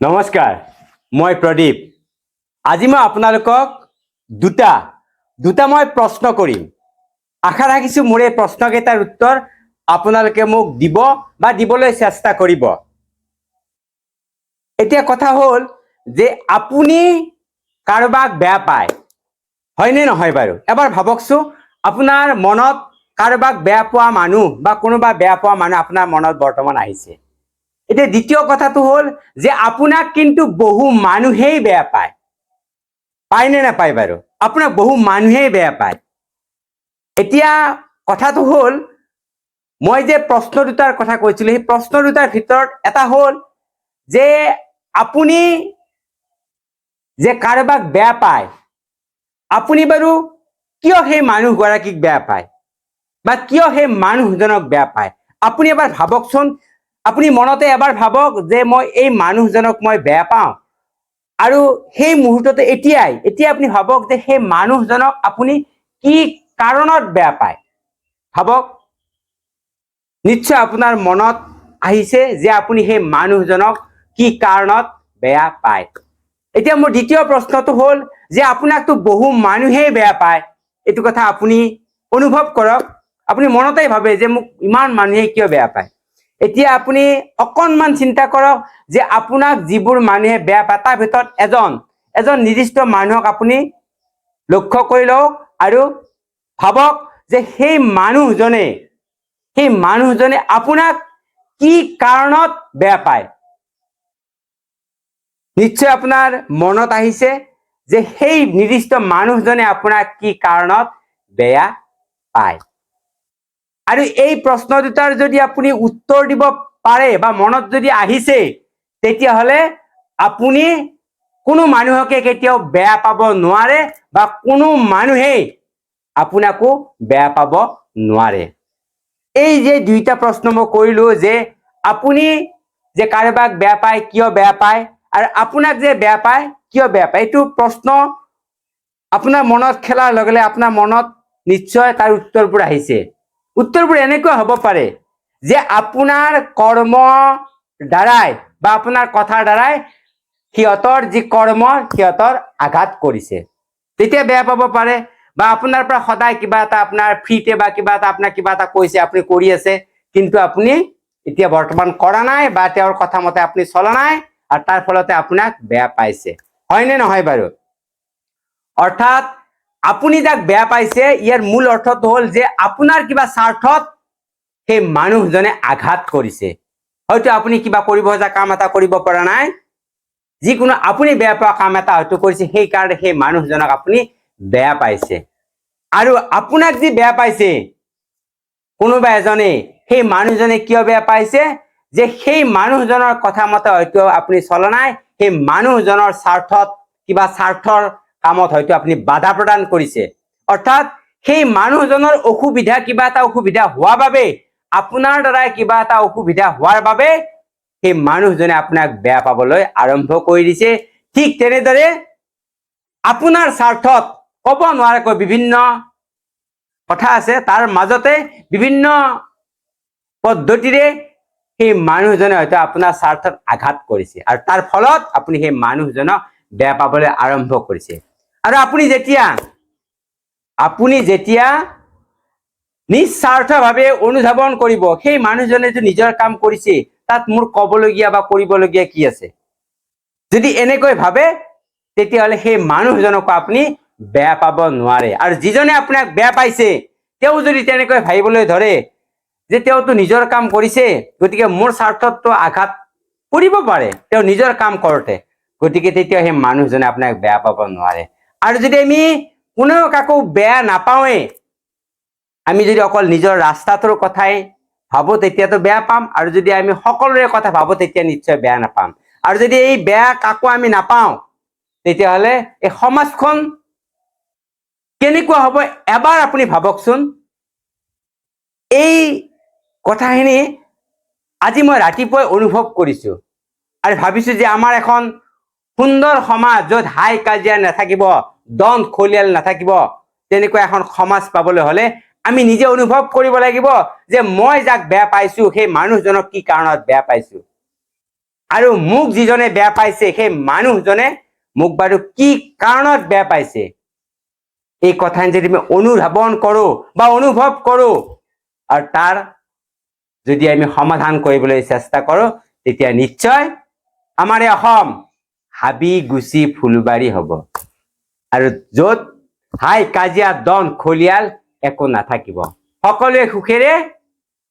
নমস্কাৰ, মই প্ৰদীপ। আজি মই আপোনালোকক দুটা দুটা মই প্ৰশ্ন কৰিম। আশা ৰাখিছোঁ মোৰ এই প্ৰশ্নকেইটাৰ উত্তৰ আপোনালোকে মোক দিব বা দিবলৈ চেষ্টা কৰিব। এতিয়া কথা হ'ল যে আপুনি কাৰোবাক বেয়া পায় হয়নে নহয় বাৰু? এবাৰ ভাবকচোন, আপোনাৰ মনত কাৰোবাক বেয়া পোৱা মানুহ বা কোনোবা বেয়া পোৱা মানুহ আপোনাৰ মনত বৰ্তমান আহিছে। এতিয়া দ্বিতীয় কথাটো হ'ল যে আপোনাক কিন্তু বহু মানুহেই বেয়া পায়। পায়নে নাপায় বাৰু? আপোনাক বহু মানুহেই বেয়া পায়। এতিয়া কথাটো হ'ল, মই যে প্ৰশ্ন দুটাৰ কথা কৈছিলো, সেই প্ৰশ্ন দুটাৰ ভিতৰত এটা হ'ল যে আপুনি যে কাৰোবাক বেয়া পায়, আপুনি বাৰু কিয় সেই মানুহগৰাকীক বেয়া পায় বা কিয় সেই মানুহজনক বেয়া পায়? আপুনি এবাৰ ভাবকচোন আপুনি মনতে এবাৰ ভাবক যে মই এই মানুহজনক মই বেয়া পাওঁ। আৰু সেই মুহূৰ্ততে এতিয়াই, এতিয়া আপুনি ভাবক যে সেই মানুহজনক আপুনি কি কাৰণত বেয়া পায়। ভাবক, নিশ্চয় আপোনাৰ মনত আহিছে যে আপুনি সেই মানুহজনক কি কাৰণত বেয়া পায়। এতিয়া মোৰ দ্বিতীয় প্ৰশ্নটো হ'ল যে আপোনাকতো বহু মানুহেই বেয়া পায়। এইটো কথা আপুনি অনুভৱ কৰক। আপুনি মনতেই ভাবে যে মোক ইমান মানুহে কিয় বেয়া পায়। এতিয়া আপুনি অকণমান চিন্তা কৰক যে আপোনাক যিবোৰ মানুহে বেয়া পায়, তাৰ ভিতৰত এজন এজন নিৰ্দিষ্ট মানুহক আপুনি লক্ষ্য কৰি লওক আৰু ভাবক যে সেই মানুহজনে সেই মানুহজনে আপোনাক কি কাৰণত বেয়া পায়। নিশ্চয় আপোনাৰ মনত আহিছে যে সেই নিৰ্দিষ্ট মানুহজনে আপোনাক কি কাৰণত বেয়া পায়। আৰু এই প্ৰশ্ন দুটাৰ যদি আপুনি উত্তৰ দিব পাৰে বা মনত যদি আহিছে, তেতিয়াহ'লে আপুনি কোনো মানুহকে কেতিয়াও বেয়া পাব নোৱাৰে বা কোনো মানুহেই আপোনাকো বেয়া পাব নোৱাৰে। এই যে দুইটা প্ৰশ্ন মই কৰিলো যে আপুনি যে কাৰোবাক বেয়া পায়, কিয় বেয়া পায় আৰু আপোনাক যে বেয়া পায়, কিয় বেয়া পায়, এইটো প্ৰশ্ন আপোনাৰ মনত খেলাৰ লগে লগে আপোনাৰ মনত নিশ্চয় তাৰ উত্তৰবোৰ আহিছে। উত্তৰবোৰ এনেকুৱা হ'ব পাৰে যে আপোনাৰ কৰ্ম দ্বাৰাই বা আপোনাৰ কথাৰ দ্বাৰাই সিহঁতৰ যি কৰ্ম, সিহঁতৰ আঘাত কৰিছে। তেতিয়া বেয়া পাব পাৰে বা আপোনাৰ পৰা সদায় কিবা এটা আপোনাৰ ফ্ৰীতে বা কিবা এটা আপোনাক কিবা এটা কৈছে, আপুনি কৰি আছে, কিন্তু আপুনি এতিয়া বৰ্তমান কৰা নাই বা তেওঁৰ কথা মতে আপুনি চলা নাই আৰু তাৰ ফলতে আপোনাক বেয়া পাইছে। হয়নে নহয় বাৰু? অৰ্থাৎ আপুনি যাক বেয়া পাইছে, ইয়াৰ মূল অৰ্থটো হ'ল যে আপোনাৰ কিবা স্বাৰ্থত সেই মানুহজনে আঘাত কৰিছে। হয়তো আপুনি কিবা কৰিব খোজা কাম এটা কৰিব পৰা নাই। যিকোনো আপুনি বেয়া পোৱা কাম এটা হয়তো কৰিছে সেইকাৰণে সেই মানুহজনক আপুনি বেয়া পাইছে। আৰু আপোনাক যি বেয়া পাইছে, কোনোবা এজনে সেই মানুহজনে কিয় বেয়া পাইছে, যে সেই মানুহজনৰ কথা মতে হয়তো আপুনি চলা নাই, সেই মানুহজনৰ স্বাৰ্থত, কিবা স্বাৰ্থৰ কামত হয়তো আপুনি বাধা প্ৰদান কৰিছে। অৰ্থাৎ সেই মানুহজনৰ অসুবিধা কিবা এটা অসুবিধা হোৱা বাবে, আপোনাৰ দ্বাৰাই কিবা এটা অসুবিধা হোৱাৰ বাবে সেই মানুহজনে আপোনাক বেয়া পাবলৈ আৰম্ভ কৰি দিছে। ঠিক তেনেদৰে আপোনাৰ স্বাৰ্থত ক'ব নোৱাৰাকৈ বিভিন্ন কথা আছে। তাৰ মাজতে বিভিন্ন পদ্ধতিৰে সেই মানুহজনে হয়তো আপোনাৰ স্বাৰ্থত আঘাত কৰিছে। আৰু তাৰ ফলত আপুনি সেই মানুহজনক বেয়া পাবলৈ আৰম্ভ কৰিছে। আৰু আপুনি যেতিয়া আপুনি যেতিয়া নিস্বাৰ্থভাৱে অনুধাৱন কৰিব, সেই মানুহজনে যে নিজৰ কাম কৰিছে, তাত মোৰ ক'বলগীয়া বা কৰিবলগীয়া কি আছে? যদি এনেকৈ ভাবে, তেতিয়াহ'লে সেই মানুহজনকো আপুনি বেয়া পাব নোৱাৰে। আৰু যিজনে আপোনাক বেয়া পাইছে, তেওঁ যদি তেনেকৈ ভাবিবলৈ ধৰে যে তেওঁতো নিজৰ কাম কৰিছে, গতিকে মোৰ স্বাৰ্থততো আঘাত কৰিব পাৰে, তেওঁ নিজৰ কাম কৰোঁতে, গতিকে তেতিয়া সেই মানুহজনে আপোনাক বেয়া পাব নোৱাৰে। আৰু যদি আমি কোনেও কাকো বেয়া নাপাওঁৱেই আমি যদি অকল নিজৰ ৰাস্তাটোৰ কথাই ভাবো, তেতিয়াতো বেয়া পাম। আৰু যদি আমি সকলোৰে কথা ভাবো, তেতিয়া নিশ্চয় বেয়া নাপাম। আৰু যদি এই বেয়া কাকো আমি নাপাওঁ, তেতিয়াহ'লে এই সমাজখন কেনেকুৱা হ'ব এবাৰ আপুনি ভাবকচোন। এই কথাখিনি আজি মই ৰাতিপুৱাই অনুভৱ কৰিছো। আৰু ভাবিছো যে আমাৰ এখন সুন্দৰ সমাজ য'ত হাই কাজিয়া নাথাকিব দন খলিয়াল নাথাকিব, তেনেকুৱা এখন সমাজ পাবলৈ হলে আমি নিজে অনুভৱ কৰিব লাগিব যে মই যাক বেয়া পাইছো, সেই মানুহজনক কি কাৰণত বেয়া পাইছো। আৰু মোক যিজনে বেয়া পাইছে, সেই মানুহজনে মোক বাৰু কি কাৰণত বেয়া পাইছে? এই কথা যদি আমি অনুধাৱন কৰো বা অনুভৱ কৰো, আৰু তাৰ যদি আমি সমাধান কৰিবলৈ চেষ্টা কৰো, তেতিয়া নিশ্চয় আমাৰ এই অসম হাবি গুচি ফুলবাৰী হ'ব। আৰু য'ত হাই কাজিয়া দন খলিয়াল একো নাথাকিব। সকলোৱে সুখেৰে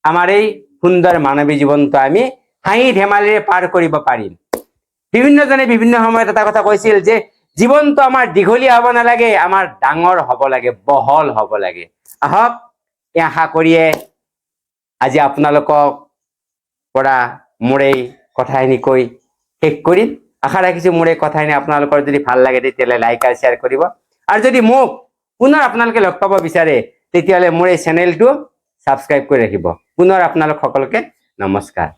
আমাৰ এই সুন্দৰ মানৱী জীৱনটো আমি হাঁহি ধেমালিৰে পাৰ কৰিব পাৰিম। বিভিন্নজনে বিভিন্ন সময়ত এটা কথা কৈছিল যে জীৱনটো আমাৰ দীঘলীয়া হ'ব নালাগে, আমাৰ ডাঙৰ হ'ব লাগে, বহল হ'ব লাগে। আহক, এই আশা কৰিয়ে আজি আপোনালোকক পৰা মোৰ কথাখিনি কৈ শেষ কৰিম। আশা ৰাখিছো মোৰ এই কথাখিনি আপোনালোকৰ যদি ভালো লাগে তেতিয়াহ'লে লাইক আৰু শ্বেয়াৰ কৰিব আৰু যদি মোক পুনৰ আপোনালোকে লগ পাব বিচাৰে, তেতিয়াহ'লে মোৰ এই চেনেলটো ছাবস্ক্ৰাইব কৰি ৰাখিব। পুনৰ আপোনালোক সকলোকে নমস্কাৰ।